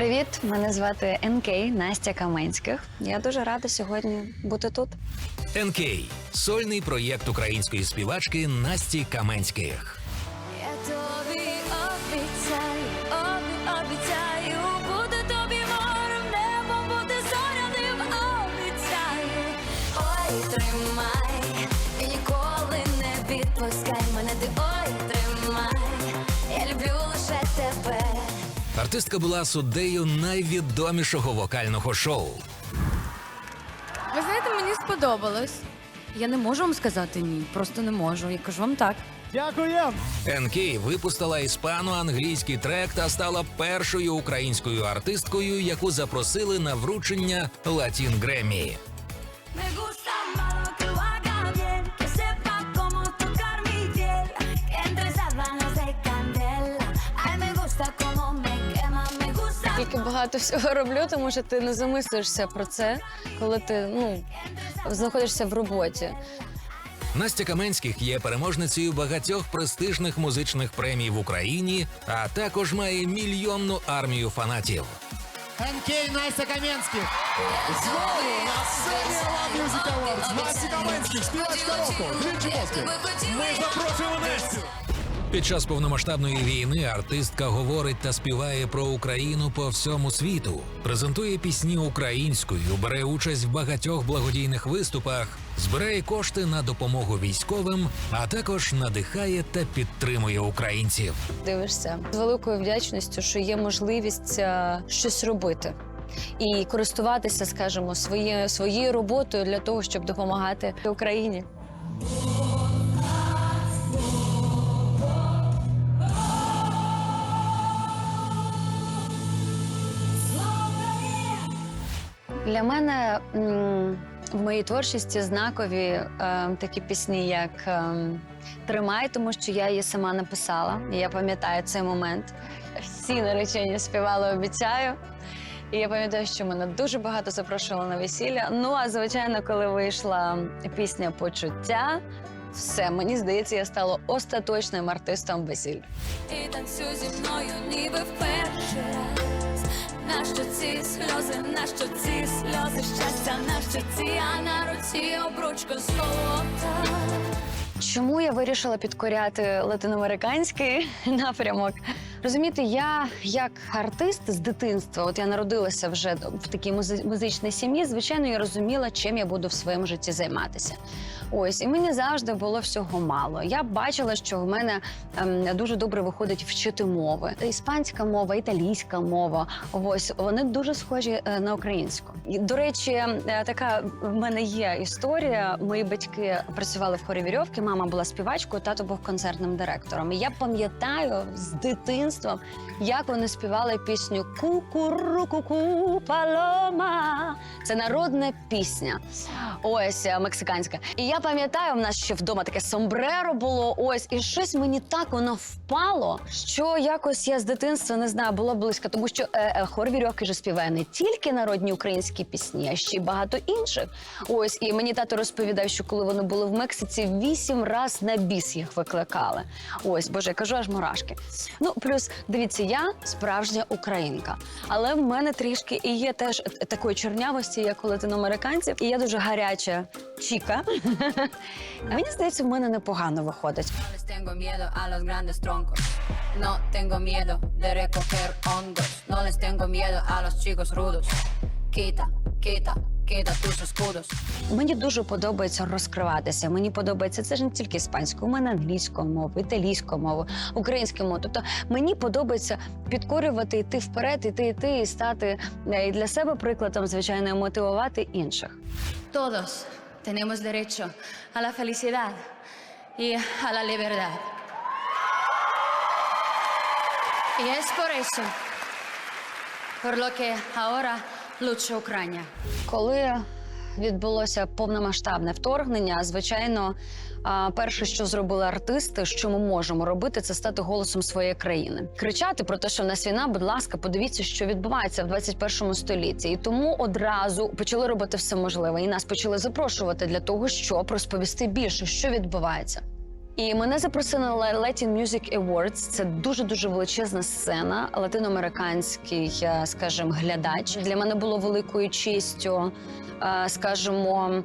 Привіт, мене звати НК Настя Каменських. Я дуже рада сьогодні бути тут. НК сольний проєкт української співачки Насті Каменських. Артистка була суддею найвідомішого вокального шоу. Ви знаєте, мені сподобалось. Я не можу вам сказати ні, просто не можу. Я кажу вам так. НК випустила іспано-англійський трек та стала першою українською артисткою, яку запросили на вручення Латін Греммі. Gusta. Тільки багато всього роблю, тому що ти не замислюєшся про це, коли ти ну знаходишся в роботі. Настя Каменських є переможницею багатьох престижних музичних премій в Україні, а також має мільйонну армію фанатів. НК Настя Кам'янських. Знову на сцені Love Music Awards. Настя Кам'янських, співачка року. Двічі. Ми запрошуємо Настю. Під час повномасштабної війни артистка говорить та співає про Україну по всьому світу, презентує пісні українською, бере участь в багатьох благодійних виступах, збирає кошти на допомогу військовим, а також надихає та підтримує українців. Дивишся з великою вдячністю, що є можливість е, щось робити. І користуватися, скажімо, своє, своєю роботою для того, щоб допомагати Україні. Для мене в моїй творчості знакові е, такі пісні, як ем, Тримай, тому що я її сама написала. І я пам'ятаю цей момент. Всі наречені співали обіцяю. І я пам'ятаю, що мене дуже багато запрошували на весілля. Ну а звичайно, коли вийшла пісня Почуття, все мені здається, я стала остаточним артистом весілля. І танцюй зі мною, ніби в перший раз. Нащо ці сльози, нащо ці сльози щастя, нащо ці, а на руці обручка золота. Чому я вирішила підкоряти латиноамериканський напрямок? Розумієте, я як артист з дитинства, от я народилася вже в такій музичній сім'ї. Звичайно, я розуміла, чим я буду в своєму житті займатися. Ось і мені завжди було всього мало. Я бачила, що в мене ем, дуже добре виходить вчити мови. Іспанська мова, італійська мова. Ось вони дуже схожі е, на українську. І, до речі, е, така в мене є історія. Мої батьки працювали в хорі вірьовки. Мама була співачкою, тато був концертним директором. І я пам'ятаю з дитинства, як вони співали пісню Кукуру-ку-ку, палома. Це народна пісня. Ось е, мексиканська. І я пам'ятаю, в нас ще вдома таке сомбреро було. Ось, і щось мені так воно впало, що якось я з дитинства не знаю, було близько, тому що е, е, хор вірьовки же співає не тільки народні українські пісні, а ще й багато інших. Ось і мені тато розповідав, що коли вони були в Мексиці, вісім раз на біс їх викликали. Ось, боже, я кажу, аж мурашки. Ну плюс дивіться, я справжня українка, але в мене трішки і є теж такої чорнявості, як у латиноамериканців, і я дуже гаряча чіка. Мені здається, в мене непогано виходить. Мені дуже подобається розкриватися. Мені подобається це ж не тільки іспанською, у мене англійською мовою, італійською мовою, українською мовою. Тобто мені подобається підкорювати, йти вперед, іти, йти і стати е, і для себе прикладом, звичайно, і мотивувати інших. Todos tenemos derecho a la felicidad y a la libertad. Y es por eso por lo que ahora lucha Ucrania. Коли Відбулося повномасштабне вторгнення, звичайно, перше, що зробили артисти, що ми можемо робити, це стати голосом своєї країни, кричати про те, що в нас війна, будь ласка, подивіться, що відбувається в 21 столітті. І тому одразу почали робити все можливе. І нас почали запрошувати для того, щоб розповісти більше, що відбувається. І мене запросили на Latin Music Awards. Це дуже дуже величезна сцена, латиноамериканський, е, скажімо, глядач. Для мене було великою честю, скажімо,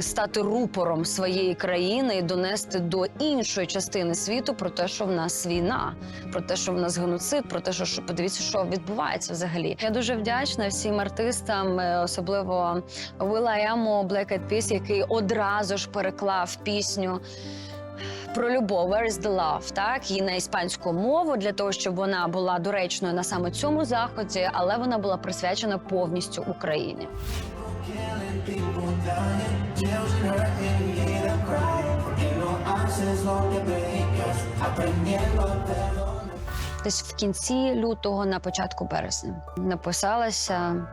стати рупором своєї країни і донести до іншої частини світу про те, що в нас війна, про те, що в нас геноцид, про те, що, що подивіться, що відбувається взагалі. Я дуже вдячна всім артистам, е, особливо Will.i.am, Black Eyed Peas, який одразу ж переклав пісню про любов Where is the love, так і на іспанську мову для того, щоб вона була доречною на саме цьому заході, але вона була присвячена повністю Україні. Десь в кінці лютого, на початку березня, написалася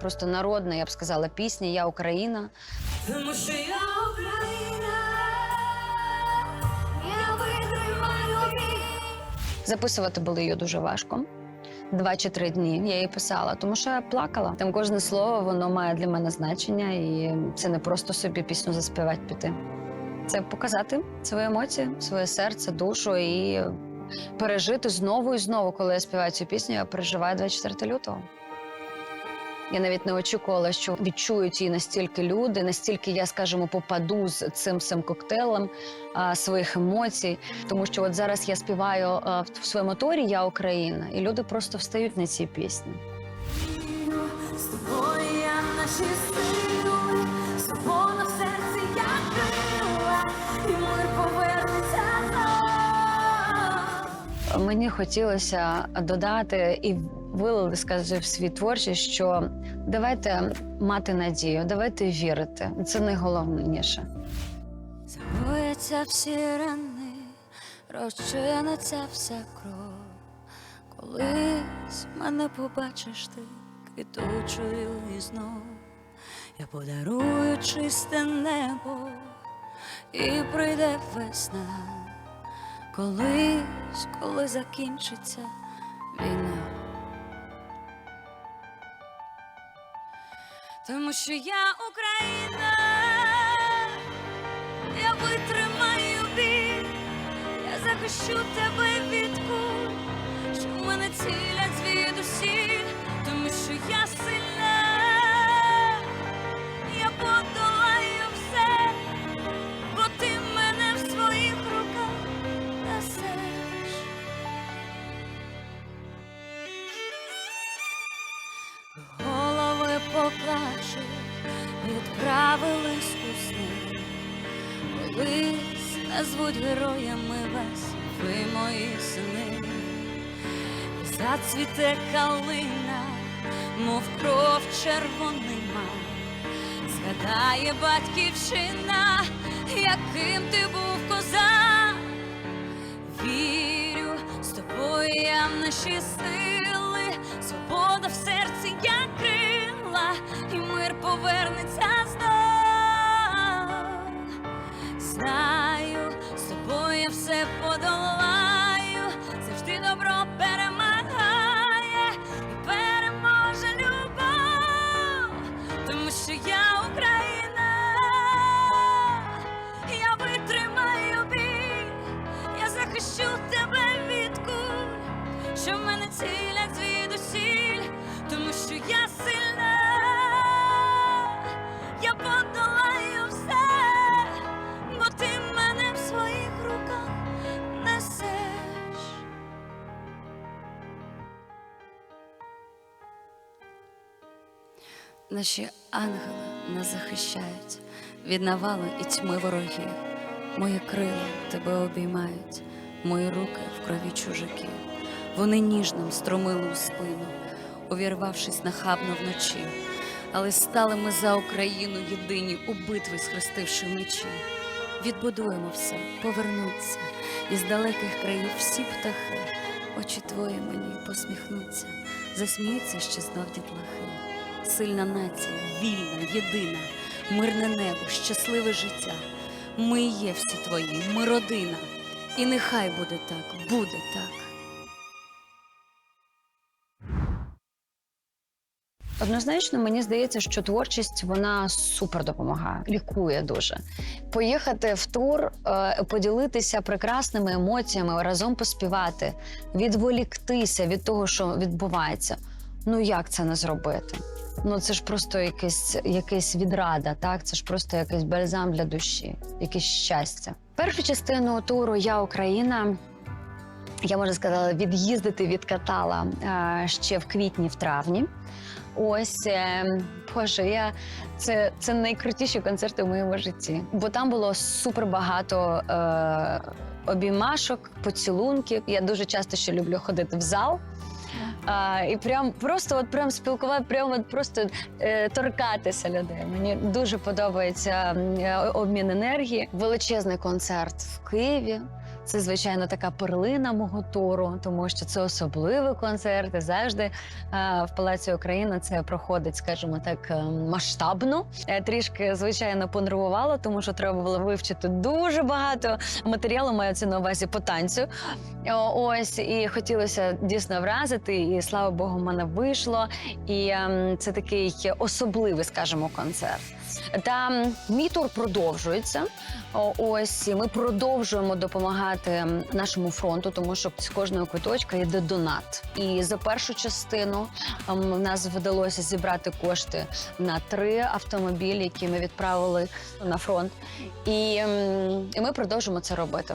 просто народна, я б сказала, пісня Я Україна. Тому що я Україна, я витримаю. Записувати було її дуже важко. Два чи три дні я її писала, тому що я плакала. Там кожне слово воно має для мене значення, і це не просто собі пісню заспівати піти. Це показати свої емоції, своє серце, душу і пережити знову і знову, коли я співаю цю пісню, я переживаю 24 лютого. Я навіть не очікувала, що відчують її настільки люди, настільки я, скажімо, попаду з цим всім коктейлем а, своїх емоцій. Тому що от зараз я співаю а, в своєму торі Я Україна, і люди просто встають на ці пісні. З тобою я наші сили, свобода в серці крила, і мир повернеться. Мені хотілося додати і вилили, скажу, в свій творчість, що давайте мати надію, давайте вірити. Це найголовніше. Загояться всі рани, розчиниться вся кров. Колись мене побачиш ти квітучою і знов. Я подарую чисте небо і прийде весна. Колись, коли закінчиться війна. Тому що я Україна, я витримаю біль, я захищу тебе від куль, що мене цілять звідусіль, тому що я сильна, назвуть героями вас, ви мої сини. Зацвіте калина, мов кров червонима. Згадає батьківщина, яким ти був козак. Вірю, з тобою я в наші сили, Наші ангели нас захищають від навали і тьми ворогів. Мої крила тебе обіймають, мої руки в крові чужаків. Вони ніжним струмили у спину, увірвавшись нахабно вночі. Але стали ми за Україну єдині у битві, схрестивши мечі. Відбудуємо все, повернуться, із далеких країв всі птахи. Очі твої мені посміхнуться, засміються ще знов дітлахи. Сильна нація, вільна, єдина, мирне небо, щасливе життя. Ми є всі твої, ми родина. І нехай буде так, буде так. Однозначно, мені здається, що творчість вона супер допомагає, лікує дуже. Поїхати в тур, е, поділитися прекрасними емоціями, разом поспівати, відволіктися від того, що відбувається. Ну як це не зробити? Ну це ж просто якесь, якесь відрада, так? Це ж просто якийсь бальзам для душі, якесь щастя. Першу частину туру Я Україна. Я можу сказати, від'їздити відкатала е, ще в квітні, в травні. Ось е, Боже, я це, це найкрутіші концерти в моєму житті, бо там було супер багато е, обіймашок, поцілунків. Я дуже часто ще люблю ходити в зал. А, і прям просто от прям спілкувати, прям от просто е, торкатися людей. Мені дуже подобається е, обмін енергії. Величезний концерт в Києві. Це звичайно така перлина мого туру, тому що це особливий концерт. І завжди е, в Палаці Україна це проходить, скажімо так, е, масштабно. Е, Трішки звичайно понервувало, тому що треба було вивчити дуже багато матеріалу. Мається на увазі по танцю. Ось і хотілося дійсно вразити, і слава Богу, в мене вийшло. І ем, це такий особливий, скажімо, концерт. Та мій тур продовжується. Ось ми продовжуємо допомагати нашому фронту, тому що з кожного квиточка йде донат. І за першу частину ем, в нас вдалося зібрати кошти на три автомобілі, які ми відправили на фронт. І, ем, і ми продовжуємо це робити.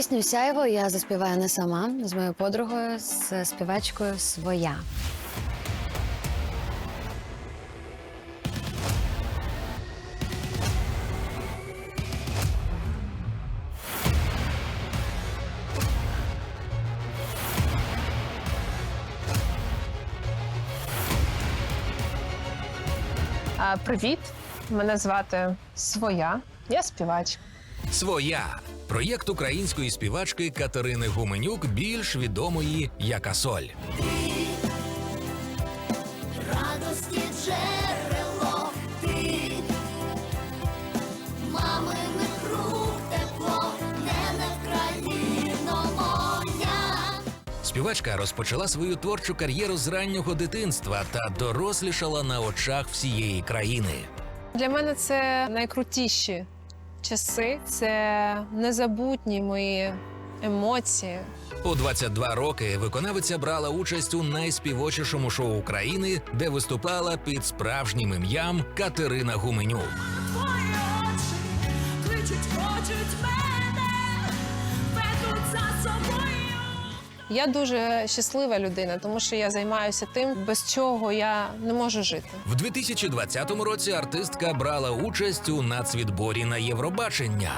Пісню Сяєво я заспіваю не сама з моєю подругою, з співачкою Своя. А, Привіт, мене звати Своя. Я співач. Своя проєкт української співачки Катерини Гуменюк, більш відомої як Асоль. радості джерело ти, маминих рук тепло, не в країно моя. Співачка розпочала свою творчу кар'єру з раннього дитинства та дорослішала на очах всієї країни. Для мене це найкрутіші часи, це незабутні мої емоції. У 22 роки виконавиця брала участь у найспівочішому шоу України, де виступала під справжнім ім'ям Катерина Гуменюк. Твої очі кличуть, хочуть мене, ведуть за собою. Я дуже щаслива людина, тому що я займаюся тим, без чого я не можу жити. В 2020 році артистка брала участь у нацвідборі на Євробачення.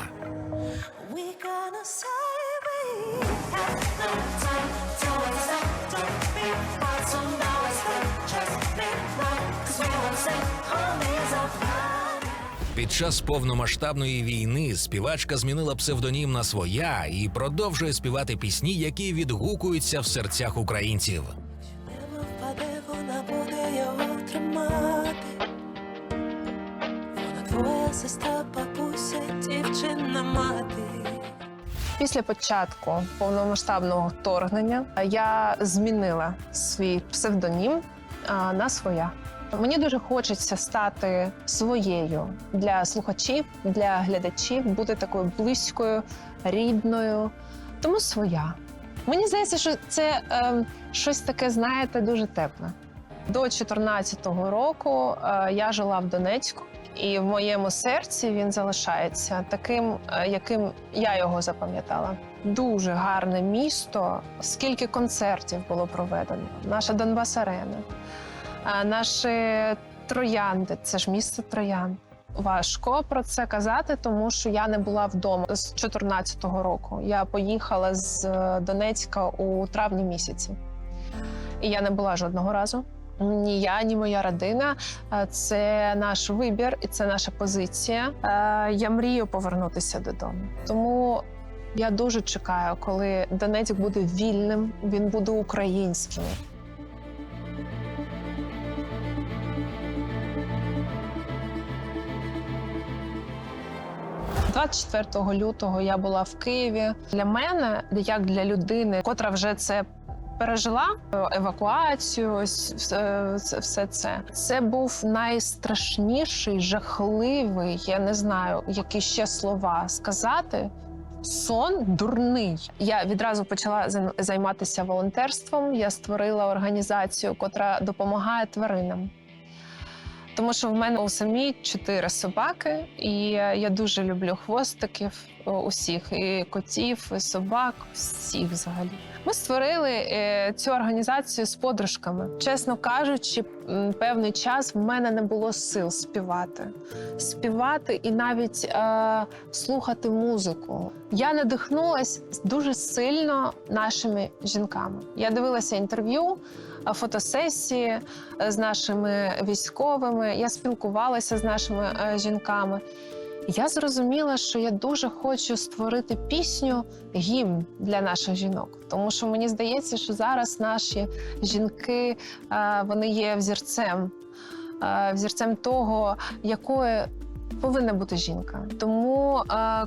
Під час повномасштабної війни співачка змінила псевдонім на своя і продовжує співати пісні, які відгукуються в серцях українців. Не впаде, вона буде його тримати. Вона твоя сестра, бабуся, дівчина, мати. Після початку повномасштабного вторгнення я змінила свій псевдонім а, на своя. Мені дуже хочеться стати своєю для слухачів, для глядачів, бути такою близькою, рідною. Тому своя. Мені здається, що це е, щось таке, знаєте, дуже тепле. До 2014 року е, я жила в Донецьку, і в моєму серці він залишається таким, е, яким я його запам'ятала. Дуже гарне місто. Скільки концертів було проведено? Наша Донбас Арена, а наші троянди. Це ж місце троянд. Важко про це казати, тому що я не була вдома з 2014 року. Я поїхала з е, Донецька у травні місяці, і я не була жодного разу. Ні я, ні моя родина. Це наш вибір і це наша позиція. Я мрію повернутися додому. Тому я дуже чекаю, коли Донецьк буде вільним, він буде українським. 24 лютого я була в Києві. Для мене, як для людини, котра вже це пережила е, евакуацію, ось все, це- це. Був найстрашніший, жахливий. Я не знаю, які ще слова сказати. Сон дурний. Я відразу почала займ- займатися волонтерством. Я створила організацію, котра допомагає тваринам. Тому що в мене у самій чотири собаки, і я дуже люблю хвостиків е, усіх, і котів, і собак, всіх взагалі. Ми створили е, цю організацію з подружками. Чесно кажучи, певний час в мене не було сил співати. Співати і навіть е, слухати музику. Я надихнулася дуже сильно нашими жінками. Я дивилася інтерв'ю, фотосесії е, з нашими військовими. Я спілкувалася з нашими е, жінками. Я зрозуміла, що я дуже хочу створити пісню гімн для наших жінок, тому що мені здається, що зараз наші жінки е, вони є взірцем, взірцем того, якою повинна бути жінка. Тому,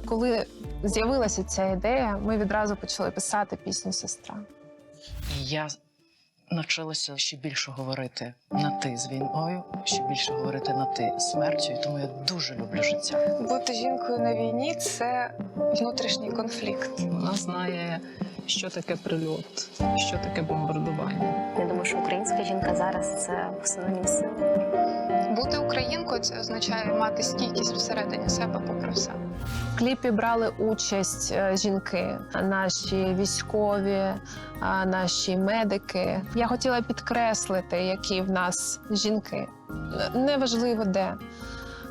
коли з'явилася ця ідея, ми відразу почали писати пісню Сестра. Я навчилася ще більше говорити на ти з війною, ще більше говорити на ти з смертю. І тому я дуже люблю життя. Бути жінкою на війні це внутрішній конфлікт. Вона знає, що таке прильот, що таке бомбардування. Я думаю, що українська жінка зараз це синонім сили. Бути українкою це означає мати стійкість всередині себе попри все. В кліпі брали участь е, жінки, наші військові, е, наші медики. Я хотіла підкреслити, які в нас жінки. Неважливо де.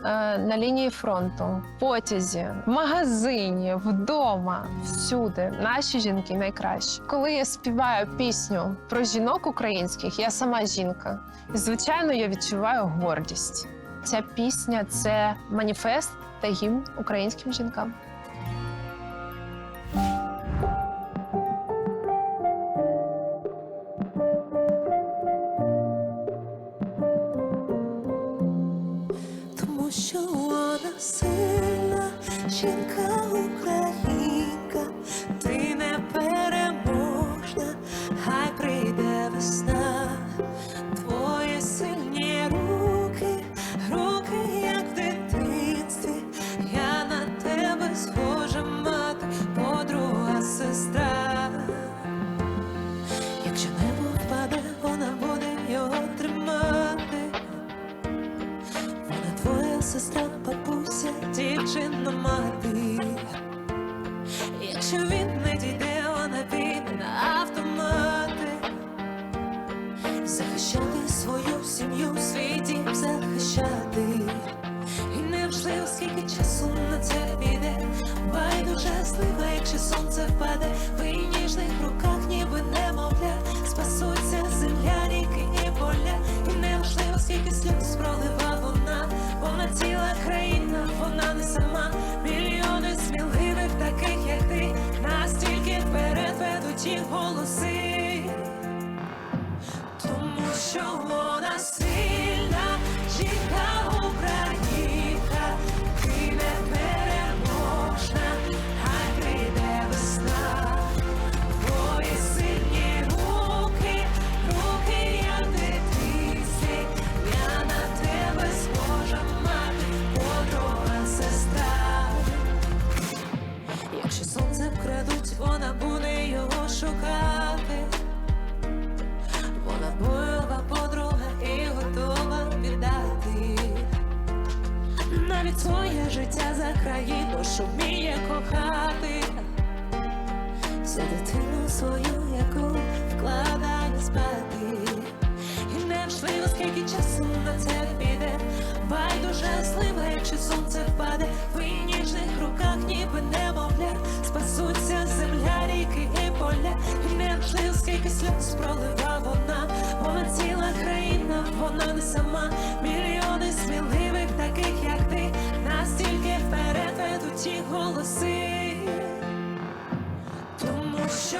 Е, На лінії фронту, в потязі, в магазині, вдома, всюди наші жінки найкращі. Коли я співаю пісню про жінок українських, я сама жінка. І звичайно, я відчуваю гордість. Ця пісня це маніфест та гімн українським жінкам. Сестра, бабуся, дівчина мати. Якщо він не дійде, вона піде на автомати. Захищати свою сім'ю, свій дім захищати. І неважливо, скільки часу на це піде. Байдуже слива, якщо сонце впаде, ведуть голоси. Тому що не сама. Мільйони сміливих, таких як ти, настільки вперед ведуть ті голоси. Тому що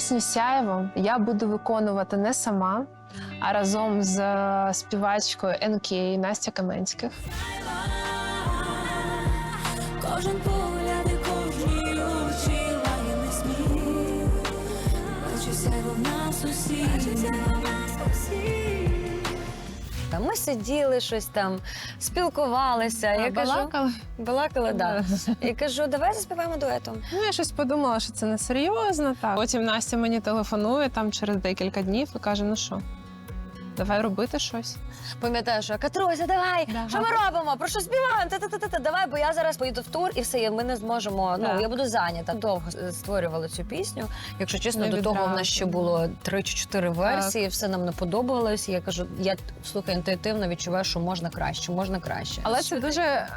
Пісню Сяєво я буду виконувати не сама, а разом з е, співачкою НК Настя Каменських. Кожен Ми сиділи щось там, спілкувалися. я кажу, балакали? балакали, да. І кажу, давай заспіваємо дуетом. Ну, я щось подумала, що це не серйозно. Так. Потім Настя мені телефонує там через декілька днів і каже: ну що, давай робити щось. Пам'ятаю, що Катруся, давай, Да. що ми робимо? Про що співаємо? Та-та-та-та, давай, бо я зараз поїду в тур і все, і ми не зможемо. Ну я буду зайнята. Довго створювали цю пісню. Якщо чесно, Не до того в відразу. нас ще було три чи чотири версії. Все нам не подобалось. Я кажу, я слухай, інтуїтивно відчуваю, що можна краще, можна краще. Але це дуже е,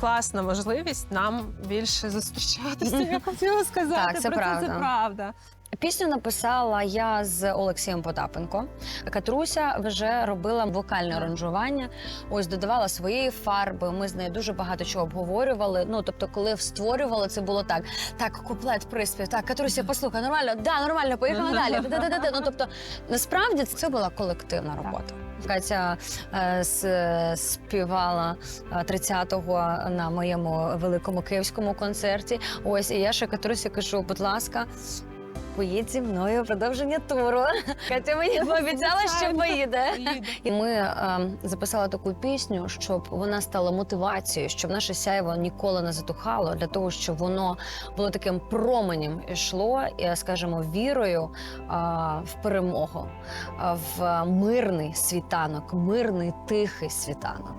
класна можливість нам більше зустрічатися. Я хотіла сказати Так, це про це. правда. Це правда. Пісню написала я з Олексієм Потапенко. Катруся вже робила вокальне аранжування. Ось додавала своєї фарби. Ми з нею дуже багато чого обговорювали. Ну тобто, коли створювали, це було так: так, куплет, приспів, так, Катруся, послухай, нормально, да, нормально, поїхала далі. Да-да-да. Ну тобто, насправді це була колективна робота. Катя е, співала е, 30-го на моєму великому київському концерті. Ось і я ще Катрусі кажу, будь ласка. Поїдь зі мною продовження туру. Катя мені пообіцяла, що поїде. І ми е, записали таку пісню, щоб вона стала мотивацією, щоб наше сяйво ніколи не затухало, для того, щоб воно було таким променем йшло, і, скажімо, вірою е, в перемогу, е, в мирний світанок, мирний тихий світанок.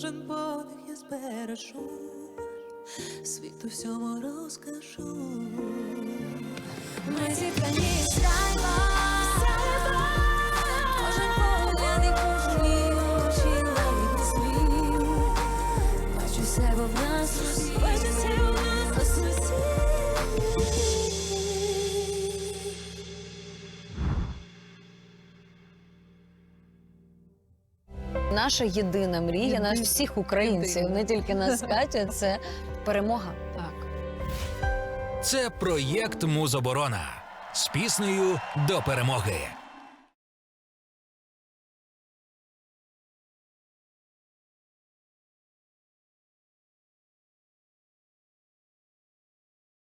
Кожен подих я збережу, світу всьому розкажу. Ми зібрані сяйва, Наша єдина мрія, нас всіх українців, не тільки нас Катя, це перемога. Так. Це проєкт Музоборона з піснею до перемоги.